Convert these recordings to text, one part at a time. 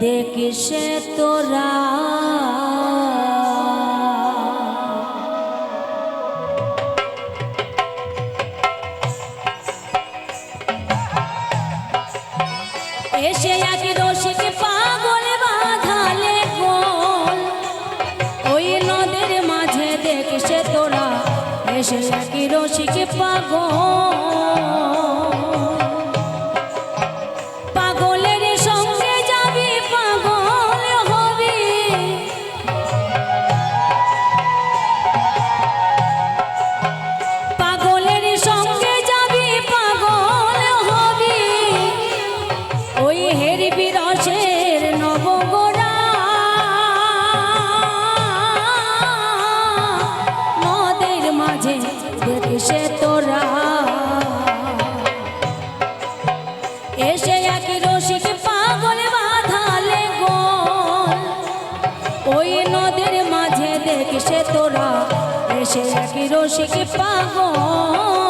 দেখিস তোরা। দেখছে তোরা। এসে এক রসিক পাগল বাঁধালে গো ওই নদের মাঝে দেখছে তোরা। এসে এক রসিক পাগল।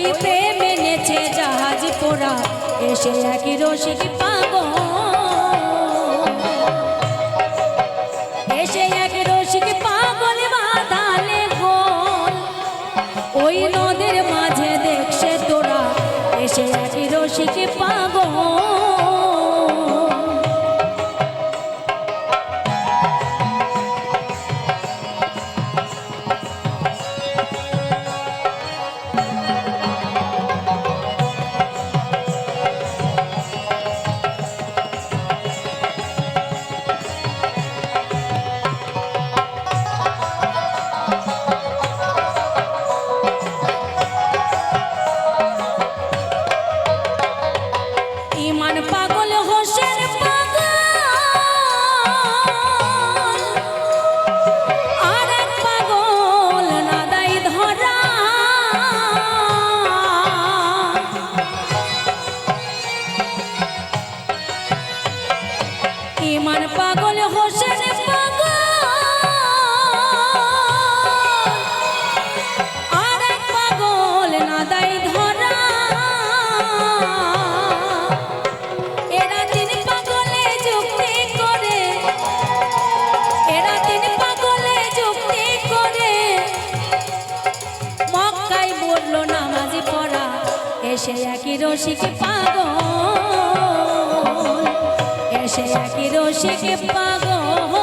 ওই প্রেম এনেছে জাহাজ পোড়া, এসে একই রসিক পাব এসে এক রসিক পাগল বাঁধালে গোল। ওই নদের মাঝে দেখছে তোরা, এসে একই রসিক পাগল। এসে একই রসিক পাগল এসে একই রসিক পাগল।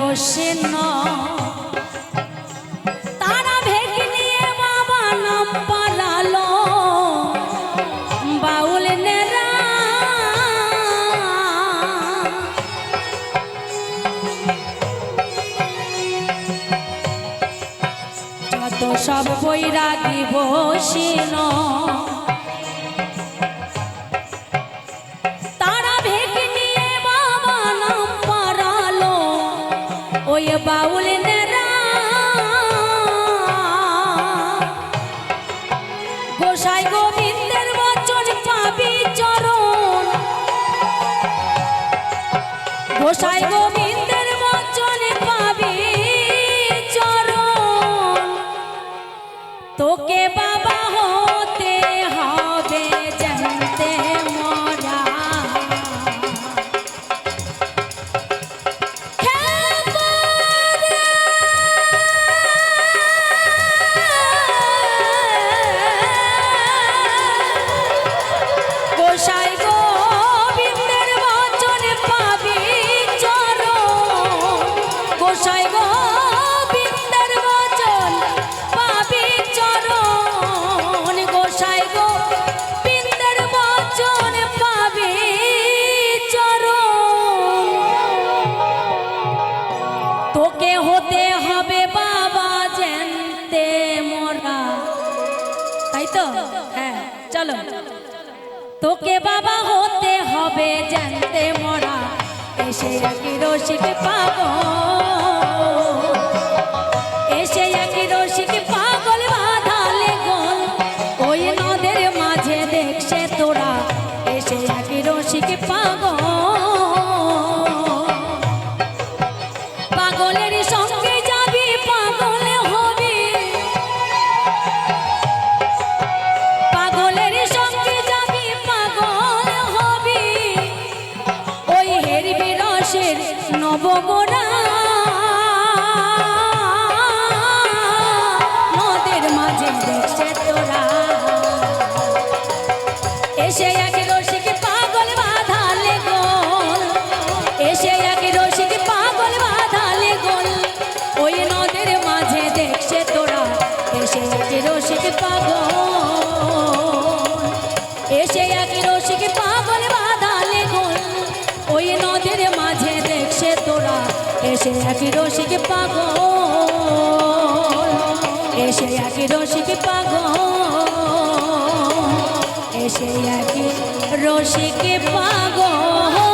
বৈরাগী বসেন তারা ভেগে নিয়ে বাবা নাম পালালো। বাউল নেরা যত সব বৈরাগী তারা ওই বাউল নেরা গোসাই গোবিন্দের বচন পাবি চরণ। গোসাই গোবিন্দের বচন পাবি চরণ। তোকে বাবা হ্যাঁ চলো। তোকে বাবা হতে হবে জানতে মোরা এসে একই রসিক পাবো। এসে একই এক রসিক পাগল এসে এক রসিক পাগল এসে এক রসিক পাগল।